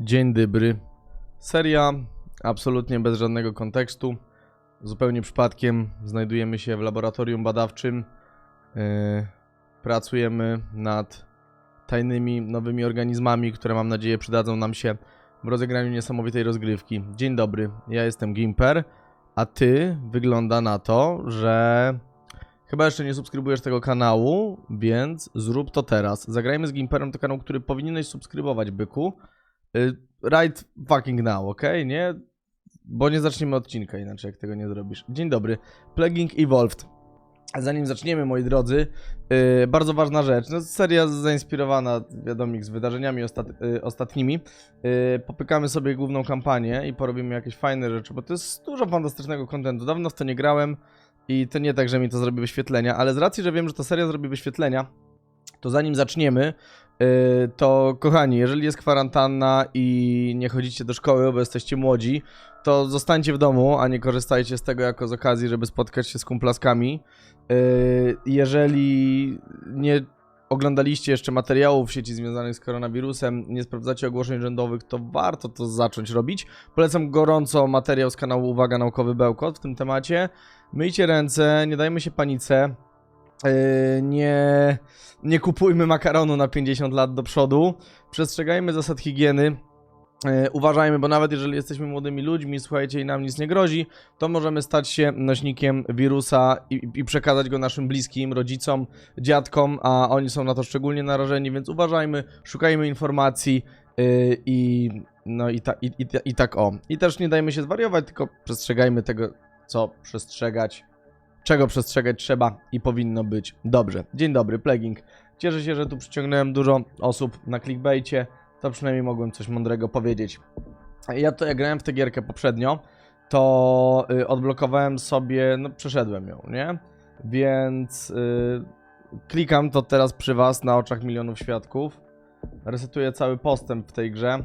Dzień dobry. Seria absolutnie bez żadnego kontekstu. Zupełnie przypadkiem znajdujemy się w laboratorium badawczym. Yy, pracujemy nad tajnymi nowymi organizmami, które mam nadzieję przydadzą nam się w rozegraniu niesamowitej rozgrywki. Dzień dobry, ja jestem Gimper, a ty wygląda na to, że chyba jeszcze nie subskrybujesz tego kanału, więc zrób to teraz. Zagrajmy z Gimperem to kanał, który powinieneś subskrybować, byku. Y, Right fucking now, ok? Nie? Bo nie zaczniemy odcinka inaczej, jak tego nie zrobisz. Dzień dobry. Plaguing Evolved. Zanim zaczniemy, moi drodzy, yy, bardzo ważna rzecz. No, seria zainspirowana, wiadomo, z wydarzeniami ostat yy, ostatnimi. Yy, popykamy sobie główną kampanię i porobimy jakieś fajne rzeczy, bo to jest dużo fantastycznego kontentu. Dawno w to nie grałem i to nie tak, że mi to zrobi wyświetlenia, ale z racji, że wiem, że ta seria zrobi wyświetlenia, to zanim zaczniemy, to kochani, jeżeli jest kwarantanna i nie chodzicie do szkoły, bo jesteście młodzi, to zostańcie w domu, a nie korzystajcie z tego jako z okazji, żeby spotkać się z kumplaskami. Yy, jeżeli nie oglądaliście jeszcze materiałów w sieci związanych z koronawirusem, nie sprawdzacie ogłoszeń rządowych, to warto to zacząć robić. Polecam gorąco materiał z kanału Uwaga Naukowy Bełkot w tym temacie. Myjcie ręce, nie dajmy się panice. Yy, nie, nie kupujmy makaronu na 50 lat do przodu. Przestrzegajmy zasad higieny. Yy, uważajmy, bo nawet jeżeli jesteśmy młodymi ludźmi, słuchajcie, i nam nic nie grozi, to możemy stać się nośnikiem wirusa i, i przekazać go naszym bliskim, rodzicom, dziadkom, a oni są na to szczególnie narażeni, więc uważajmy, szukajmy informacji yy, i no i, ta, i, i, i tak o. I też nie dajmy się zwariować, tylko przestrzegajmy tego, co przestrzegać, czego przestrzegać trzeba i powinno być dobrze. Dzień dobry, Plaguing. Cieszę się, że tu przyciągnąłem dużo osób na clickbaicie, to przynajmniej mogłem coś mądrego powiedzieć. Ja to jak grałem w tę gierkę poprzednio, to y, odblokowałem sobie, no przeszedłem ją, nie? Więc y, klikam to teraz przy was na oczach milionów świadków. Resetuję cały postęp w tej grze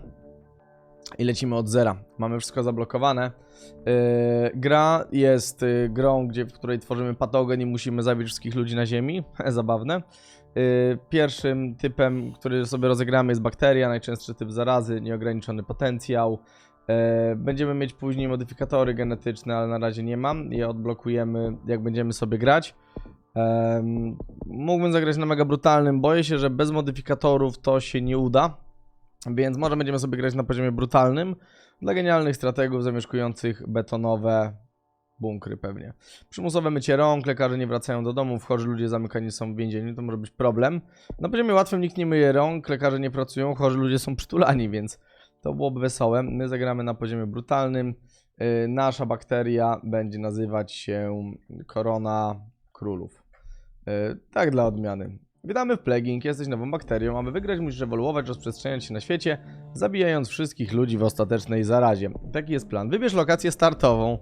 i lecimy od zera. Mamy wszystko zablokowane. Yy, gra jest y, grą, gdzie, w której tworzymy patogen i musimy zabić wszystkich ludzi na ziemi. Zabawne. Yy, pierwszym typem, który sobie rozegramy jest bakteria, najczęstszy typ zarazy, nieograniczony potencjał. Yy, będziemy mieć później modyfikatory genetyczne, ale na razie nie mam. Je odblokujemy, jak będziemy sobie grać. Em, mógłbym zagrać na mega brutalnym. Boję się, że bez modyfikatorów to się nie uda. Więc może będziemy sobie grać na poziomie brutalnym dla genialnych strategów zamieszkujących betonowe bunkry pewnie. Przymusowe mycie rąk, lekarze nie wracają do domu, chorzy ludzie zamykani są w więzieniu, to może być problem. Na poziomie łatwym nikt nie myje rąk, lekarze nie pracują, chorzy ludzie są przytulani, więc to byłoby wesołe. My zagramy na poziomie brutalnym. Yy, nasza bakteria będzie nazywać się Korona Królów. Yy, tak dla odmiany. Witamy w Plaguing, jesteś nową bakterią, aby wygrać musisz ewoluować, rozprzestrzeniać się na świecie, zabijając wszystkich ludzi w ostatecznej zarazie. Taki jest plan. Wybierz lokację startową.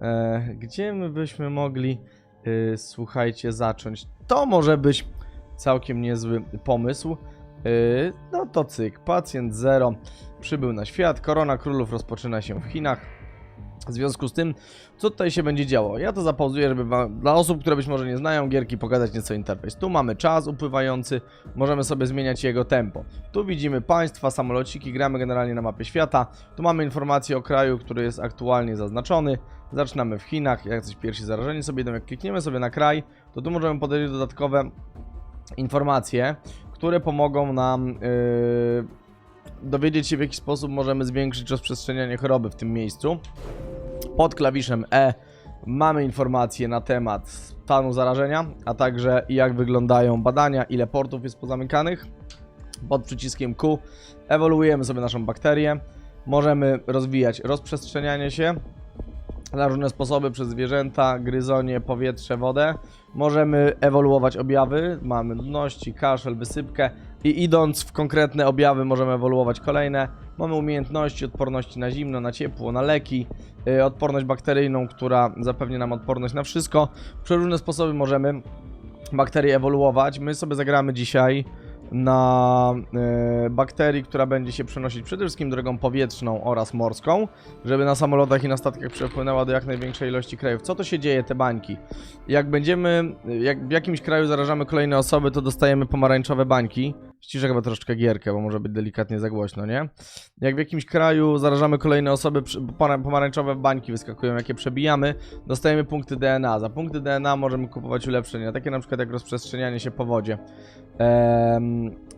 E, gdzie my byśmy mogli, e, słuchajcie, zacząć? To może być całkiem niezły pomysł. E, no to cyk, pacjent zero przybył na świat, korona królów rozpoczyna się w Chinach. W związku z tym, co tutaj się będzie działo? Ja to zapauzuję, żeby wam, dla osób, które być może nie znają gierki, pokazać nieco interfejs. Tu mamy czas upływający, możemy sobie zmieniać jego tempo. Tu widzimy państwa, samolociki, gramy generalnie na mapie świata. Tu mamy informacje o kraju, który jest aktualnie zaznaczony. Zaczynamy w Chinach, jak coś pierwsi zarażeni sobie idą. Jak klikniemy sobie na kraj, to tu możemy podać dodatkowe informacje, które pomogą nam yy, dowiedzieć się w jaki sposób możemy zwiększyć rozprzestrzenianie choroby w tym miejscu. Pod klawiszem E mamy informacje na temat stanu zarażenia, a także jak wyglądają badania, ile portów jest pozamykanych. Pod przyciskiem Q ewoluujemy sobie naszą bakterię. Możemy rozwijać rozprzestrzenianie się na różne sposoby przez zwierzęta, gryzonie, powietrze, wodę. Możemy ewoluować objawy, mamy nudności, kaszel, wysypkę i idąc w konkretne objawy możemy ewoluować kolejne. Mamy umiejętności odporności na zimno, na ciepło, na leki, yy, odporność bakteryjną, która zapewni nam odporność na wszystko. Przez różne sposoby możemy bakterie ewoluować. My sobie zagramy dzisiaj na e, bakterii, która będzie się przenosić przede wszystkim drogą powietrzną oraz morską, żeby na samolotach i na statkach przepłynęła do jak największej ilości krajów. Co to się dzieje, te bańki? Jak będziemy, jak w jakimś kraju zarażamy kolejne osoby, to dostajemy pomarańczowe bańki. Ściszę chyba troszeczkę gierkę, bo może być delikatnie za głośno, nie? Jak w jakimś kraju zarażamy kolejne osoby, pomarańczowe bańki wyskakują, jakie przebijamy, dostajemy punkty DNA. Za punkty DNA możemy kupować ulepszenia, takie na przykład jak rozprzestrzenianie się po wodzie.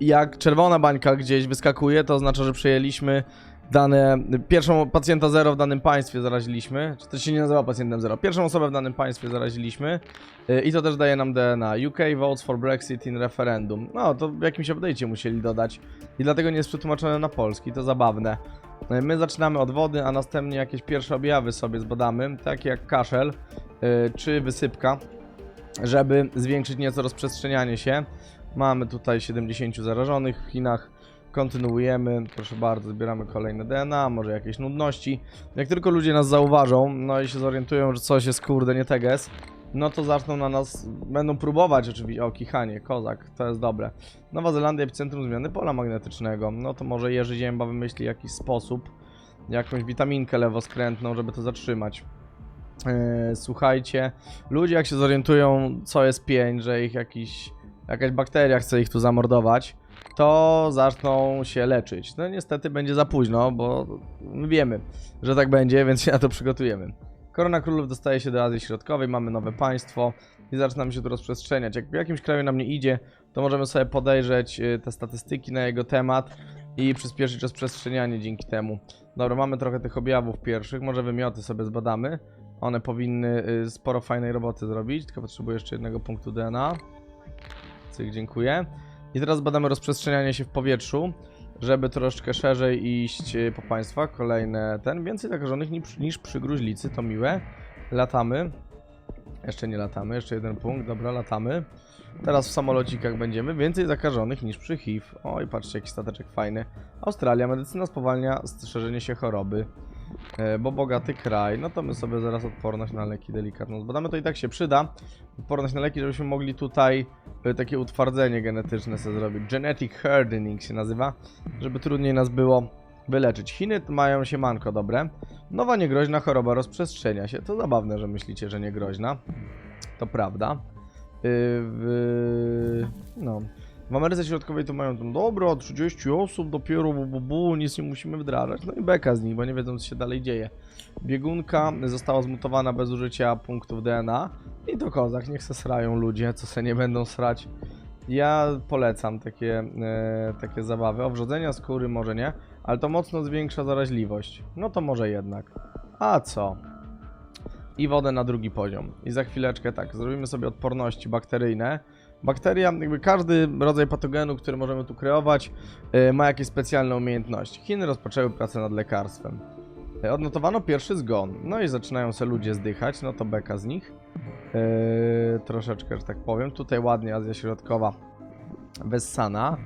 Jak czerwona bańka gdzieś wyskakuje, to oznacza, że przejęliśmy dane, pierwszą pacjenta zero w danym państwie zaraziliśmy, czy to się nie nazywa pacjentem zero, pierwszą osobę w danym państwie zaraziliśmy y, i to też daje nam DNA. UK votes for Brexit in referendum. No, to w jakimś update'cie musieli dodać i dlatego nie jest przetłumaczone na polski, to zabawne. Y, My zaczynamy od wody, a następnie jakieś pierwsze objawy sobie zbadamy, takie jak kaszel y, czy wysypka, żeby zwiększyć nieco rozprzestrzenianie się. Mamy tutaj 70 zarażonych w Chinach. Kontynuujemy, proszę bardzo, zbieramy kolejne DNA, może jakieś nudności. Jak tylko ludzie nas zauważą, no i się zorientują, że coś jest kurde nie teges, no to zaczną na nas, będą próbować oczywiście, o kichanie, kozak, to jest dobre. Nowa Zelandia, epicentrum zmiany pola magnetycznego, no to może Jerzy Zięba wymyśli jakiś sposób, jakąś witaminkę lewoskrętną, żeby to zatrzymać. Eee, słuchajcie, ludzie jak się zorientują, co jest pień, że ich jakiś, jakaś bakteria chce ich tu zamordować, to zaczną się leczyć. No niestety będzie za późno, bo my wiemy, że tak będzie, więc się na to przygotujemy. Korona Królów dostaje się do Azji Środkowej, mamy nowe państwo i zaczynamy się tu rozprzestrzeniać. Jak w jakimś kraju nam nie idzie, to możemy sobie podejrzeć y, te statystyki na jego temat i przyspieszyć rozprzestrzenianie dzięki temu. Dobra, mamy trochę tych objawów pierwszych, może wymioty sobie zbadamy. One powinny y, sporo fajnej roboty zrobić, tylko potrzebuję jeszcze jednego punktu DNA. Cyk, dziękuję. I teraz badamy rozprzestrzenianie się w powietrzu, żeby troszeczkę szerzej iść y, po państwach. Kolejne ten. Więcej zakażonych niż, niż przy gruźlicy, to miłe. Latamy. Jeszcze nie latamy, jeszcze jeden punkt, dobra, latamy. Teraz w samolocikach będziemy. Więcej zakażonych niż przy HIV. Oj, patrzcie, jaki stateczek fajny. Australia, medycyna spowalnia szerzenie się choroby. E, bo bogaty kraj, no to my sobie zaraz odporność na leki delikatną zbadamy, to i tak się przyda. Odporność na leki, żebyśmy mogli tutaj e, takie utwardzenie genetyczne sobie zrobić. Genetic hardening się nazywa, żeby trudniej nas było wyleczyć. Chiny mają się manko dobre. Nowa niegroźna choroba rozprzestrzenia się. To zabawne, że myślicie, że niegroźna. To prawda. Y, w, no. W Ameryce Środkowej to mają tam, dobra, 30 osób dopiero, bu, bu, bu, nic nie musimy wdrażać. No i beka z nich, bo nie wiedzą, co się dalej dzieje. Biegunka została zmutowana bez użycia punktów DNA. I to kozak, niech se srają ludzie, co se nie będą srać. Ja polecam takie, e, takie zabawy. Owrzodzenia skóry może nie, ale to mocno zwiększa zaraźliwość. No to może jednak. A co? I wodę na drugi poziom. I za chwileczkę tak, zrobimy sobie odporności bakteryjne. Bakteria, jakby każdy rodzaj patogenu, który możemy tu kreować, e, ma jakieś specjalne umiejętności. Chiny rozpoczęły pracę nad lekarstwem. E, Odnotowano pierwszy zgon. No i zaczynają se ludzie zdychać, no to beka z nich. E, troszeczkę, że tak powiem. Tutaj ładnie Azja Środkowa wessana.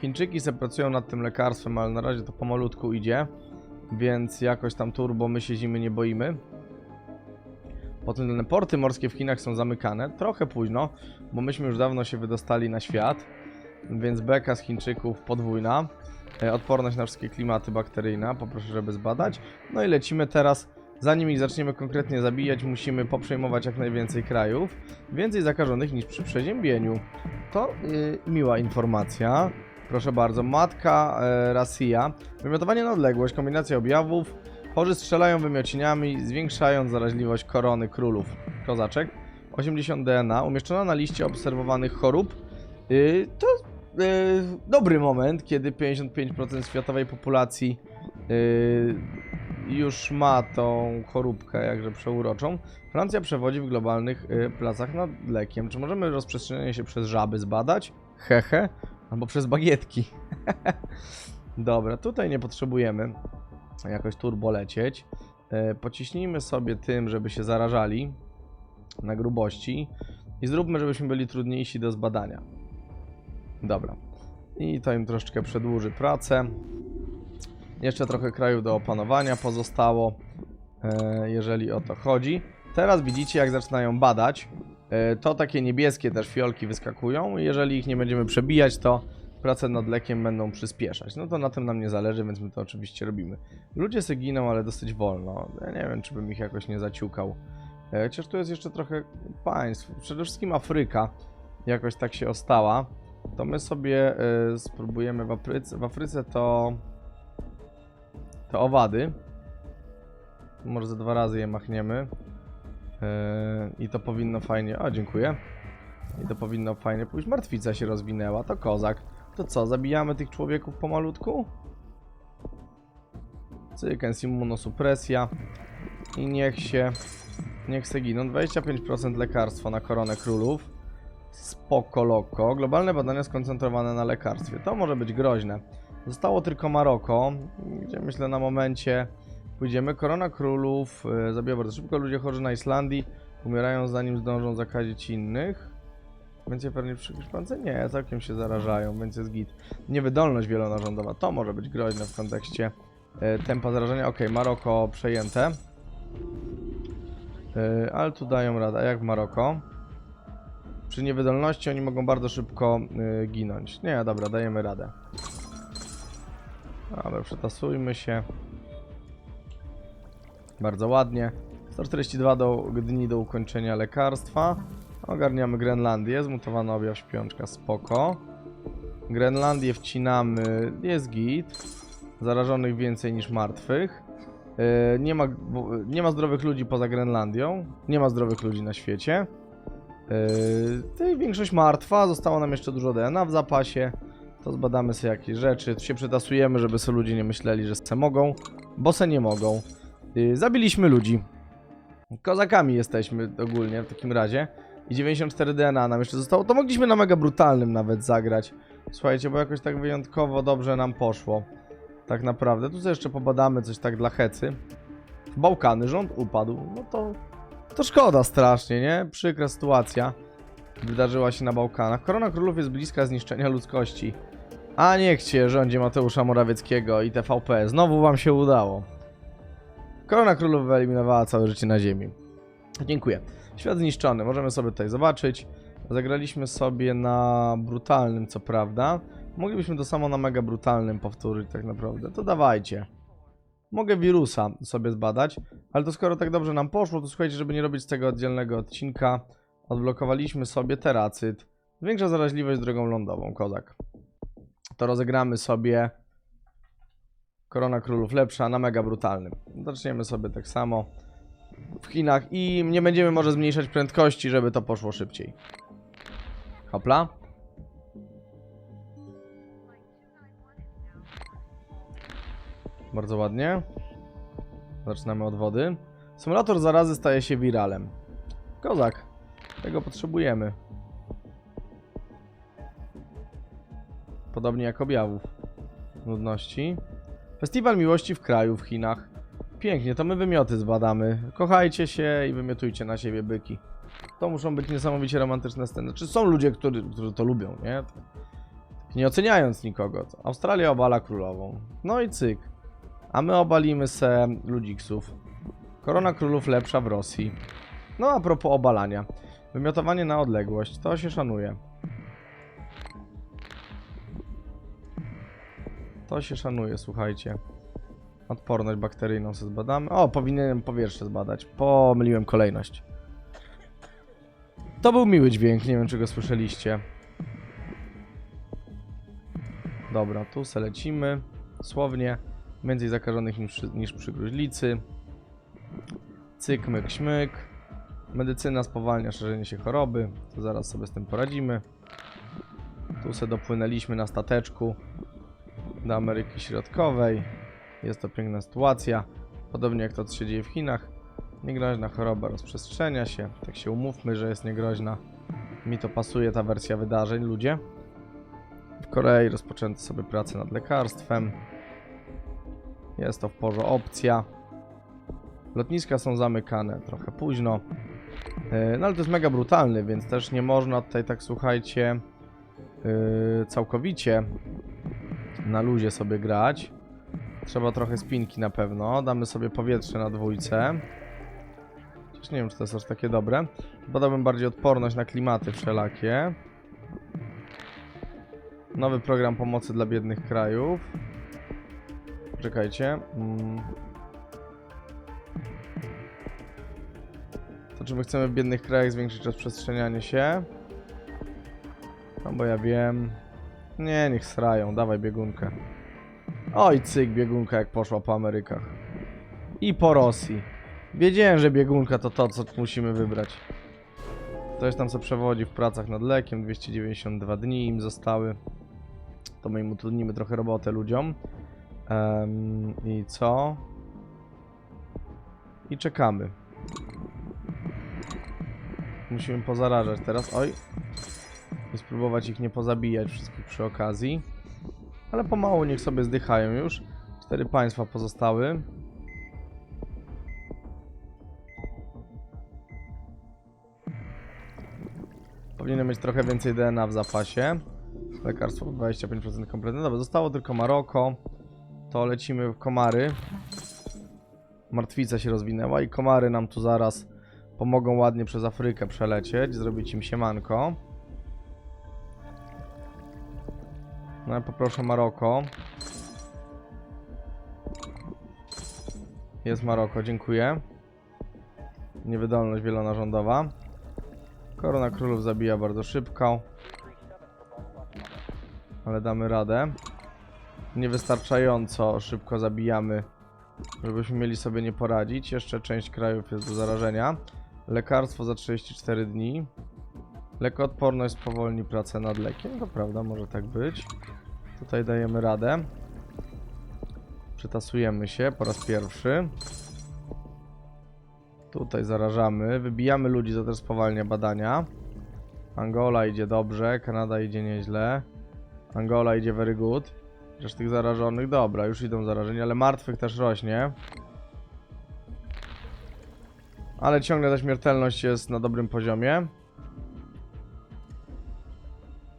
Chińczyki se pracują nad tym lekarstwem, ale na razie to pomalutku idzie. Więc jakoś tam turbo my się zimy nie boimy. Potem porty morskie w Chinach są zamykane. Trochę późno, bo myśmy już dawno się wydostali na świat. Więc beka z Chińczyków podwójna. E, Odporność na wszystkie klimaty bakteryjna. Poproszę, żeby zbadać. No i lecimy teraz. Zanim ich zaczniemy konkretnie zabijać, musimy poprzejmować jak najwięcej krajów. Więcej zakażonych niż przy przeziębieniu. To yy, miła informacja. Proszę bardzo. Matka e, Rosja. Wymiotowanie na odległość, kombinacja objawów. Chorzy strzelają wymiociniami, zwiększając zaraźliwość korony królów. Kozaczek. 80 DNA. Umieszczona na liście obserwowanych chorób. Yy, to yy, dobry moment, kiedy 55% światowej populacji yy, już ma tą choróbkę jakże przeuroczą. Francja przewodzi w globalnych yy, placach nad lekiem. Czy możemy rozprzestrzenianie się przez żaby zbadać? Hehe. Albo przez bagietki. Dobra, tutaj nie potrzebujemy jakoś turbo lecieć. E, pociśnijmy sobie tym, żeby się zarażali na grubości i zróbmy, żebyśmy byli trudniejsi do zbadania. Dobra. I to im troszeczkę przedłuży pracę. Jeszcze trochę krajów do opanowania pozostało, e, jeżeli o to chodzi. Teraz widzicie, jak zaczynają badać. E, to takie niebieskie też fiolki wyskakują. Jeżeli ich nie będziemy przebijać, to prace nad lekiem będą przyspieszać. No to na tym nam nie zależy, więc my to oczywiście robimy. Ludzie se giną, ale dosyć wolno. Ja nie wiem, czy bym ich jakoś nie zaciukał. E, Chociaż tu jest jeszcze trochę państw. Przede wszystkim Afryka jakoś tak się ostała. To my sobie y, spróbujemy w Afryce. W Afryce to. To owady. Może ze dwa razy je machniemy. Yy, I to powinno fajnie. O, dziękuję. I to powinno fajnie pójść. Martwica się rozwinęła, to kozak. To co, zabijamy tych człowieków pomalutku? Cyk, immunosupresja. I niech się. Niech se giną. 25% lekarstwo na koronę królów. Spoko loko. Globalne badania skoncentrowane na lekarstwie. To może być groźne. Zostało tylko Maroko, gdzie myślę na momencie pójdziemy. Korona królów e, zabija bardzo szybko. Ludzie chorzy na Islandii umierają zanim zdążą zakazić innych. Będzie pewnie przy Hiszpance? Nie, całkiem się zarażają, więc jest git. Niewydolność wielonarządowa, to może być groźne w kontekście e, tempa zarażenia. Ok, Maroko przejęte. E, ale tu dają radę. A jak w Maroko? Przy niewydolności oni mogą bardzo szybko e, ginąć. Nie, dobra, dajemy radę. Dobra, przetasujmy się. Bardzo ładnie. 142 do, dni do ukończenia lekarstwa. Ogarniamy Grenlandię, zmutowana objaw śpiączka, spoko. Grenlandię wcinamy, jest git. Zarażonych więcej niż martwych. Yy, nie, ma, nie ma zdrowych ludzi poza Grenlandią. Nie ma zdrowych ludzi na świecie. Yy, większość martwa, zostało nam jeszcze dużo DNA w zapasie. To zbadamy sobie jakieś rzeczy, tu się przetasujemy, żeby sobie ludzie nie myśleli, że se mogą, bo se nie mogą. Yy, zabiliśmy ludzi. Kozakami jesteśmy ogólnie w takim razie. I 94 DNA nam jeszcze zostało. To mogliśmy na mega brutalnym nawet zagrać. Słuchajcie, bo jakoś tak wyjątkowo dobrze nam poszło. Tak naprawdę. Tu sobie jeszcze pobadamy coś tak dla hecy. Bałkany, rząd upadł. No to... To szkoda strasznie, nie? Przykra sytuacja. Wydarzyła się na Bałkanach. Korona Królów jest bliska zniszczenia ludzkości. A niech cię, rządzie Mateusza Morawieckiego i TVP. Znowu wam się udało. Korona Królów wyeliminowała całe życie na ziemi. Dziękuję. Świat zniszczony, możemy sobie tutaj zobaczyć. Zagraliśmy sobie na brutalnym, co prawda. Moglibyśmy to samo na mega brutalnym powtórzyć, tak naprawdę. To dawajcie. Mogę wirusa sobie zbadać, ale to skoro tak dobrze nam poszło, to słuchajcie, żeby nie robić z tego oddzielnego odcinka, odblokowaliśmy sobie teracyt. Większa zaraźliwość drogą lądową, kozak. To rozegramy sobie Korona Królów lepsza na mega brutalnym. Zaczniemy sobie tak samo w Chinach i nie będziemy może zmniejszać prędkości, żeby to poszło szybciej. Hopla. Bardzo ładnie. Zaczynamy od wody. Symulator zarazy staje się wiralem. Kozak. Tego potrzebujemy. Podobnie jak objawów. Nudności. Festiwal miłości w kraju w Chinach. Pięknie, to my wymioty zbadamy. Kochajcie się i wymiotujcie na siebie byki. To muszą być niesamowicie romantyczne sceny. Czy są ludzie, którzy, którzy to lubią, nie? Tak Nie oceniając nikogo. Australia obala królową. No i cyk. A my obalimy se ludziksów. Korona królów lepsza w Rosji. No a propos obalania. Wymiotowanie na odległość. To się szanuje. To się szanuje, słuchajcie. Odporność bakteryjną sobie zbadamy. O, powinienem powietrze zbadać. Pomyliłem kolejność. To był miły dźwięk, nie wiem czy go słyszeliście. Dobra, tu se lecimy. Słownie. Więcej zakażonych niż, niż przy gruźlicy. Cyk, myk, śmyk. Medycyna spowalnia szerzenie się choroby. To zaraz sobie z tym poradzimy. Tu se dopłynęliśmy na stateczku do Ameryki Środkowej. Jest to piękna sytuacja. Podobnie jak to, co się dzieje w Chinach. Niegroźna choroba rozprzestrzenia się. Tak się umówmy, że jest niegroźna. Mi to pasuje, ta wersja wydarzeń, ludzie. W Korei rozpoczęto sobie pracę nad lekarstwem. Jest to w porze opcja. Lotniska są zamykane trochę późno. Yy, No ale to jest mega brutalny, więc też nie można tutaj tak, słuchajcie, yy, całkowicie na luzie sobie grać. Trzeba trochę spinki na pewno. Damy sobie powietrze na dwójce. Chociaż nie wiem, czy to jest aż takie dobre. Badałbym bardziej odporność na klimaty wszelakie. Nowy program pomocy dla biednych krajów. Czekajcie. Mm. To czy my chcemy w biednych krajach zwiększyć rozprzestrzenianie się? No bo ja wiem. Nie, niech srają, dawaj biegunkę. Oj, cyk, biegunka jak poszła po Amerykach. I po Rosji. Wiedziałem, że biegunka to to, co musimy wybrać. Ktoś tam co przewodzi w pracach nad lekiem, 292 dni im zostały. To my im utrudnimy trochę robotę ludziom. Em, I co? I czekamy. Musimy pozarażać teraz. Oj. I spróbować ich nie pozabijać wszystkich przy okazji. Ale pomału niech sobie zdychają już. Cztery państwa pozostały. Powinienem mieć trochę więcej DNA w zapasie. Lekarstwo 25% kompletne. Dobra, zostało tylko Maroko. To lecimy w komary. Martwica się rozwinęła i komary nam tu zaraz pomogą ładnie przez Afrykę przelecieć, zrobić im siemanko. No ja poproszę Maroko. Jest Maroko, dziękuję. Niewydolność wielonarządowa. Korona królów zabija bardzo szybko. Ale damy radę. Niewystarczająco szybko zabijamy, żebyśmy mieli sobie nie poradzić. Jeszcze część krajów jest do zarażenia. Lekarstwo za 34 dni. Lekoodporność spowolni pracę nad lekiem. To prawda, może tak być. Tutaj dajemy radę. Przytasujemy się po raz pierwszy. Tutaj zarażamy. Wybijamy ludzi, to też spowalnia badania. Angola idzie dobrze, Kanada idzie nieźle. Angola idzie very good. Chociaż tych zarażonych, dobra, już idą zarażeni, ale martwych też rośnie. Ale ciągle ta śmiertelność jest na dobrym poziomie.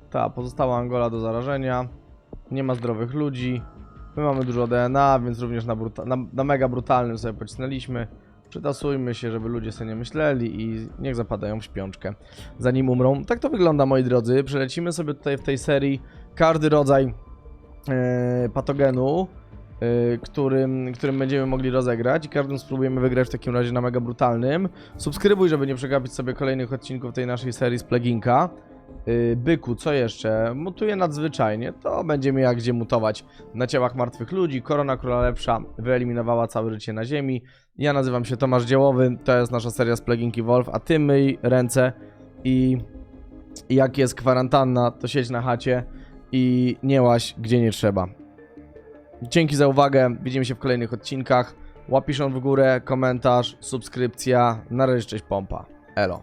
Ta, pozostała Angola do zarażenia. Nie ma zdrowych ludzi. My mamy dużo DNA, więc również na, na, na mega brutalnym sobie pocisnęliśmy. Przytasujmy się, żeby ludzie sobie nie myśleli i niech zapadają w śpiączkę, zanim umrą. Tak to wygląda, moi drodzy. Przelecimy sobie tutaj w tej serii każdy rodzaj e, patogenu, e, którym, którym będziemy mogli rozegrać i każdym spróbujemy wygrać w takim razie na mega brutalnym. Subskrybuj, żeby nie przegapić sobie kolejnych odcinków tej naszej serii z Pleginka. Yy, Byku, co jeszcze? Mutuje nadzwyczajnie, to będzie miała gdzie mutować. Na ciałach martwych ludzi, korona króla lepsza wyeliminowała całe życie na ziemi. Ja nazywam się Tomasz Dziełowy, to jest nasza seria z Pleginki Wolf, a ty myj ręce i i jak jest kwarantanna, to siedź na chacie i nie łaź gdzie nie trzeba. Dzięki za uwagę, widzimy się w kolejnych odcinkach. Łapiszon w górę, komentarz, subskrypcja. Na razie, cześć pompa. Elo.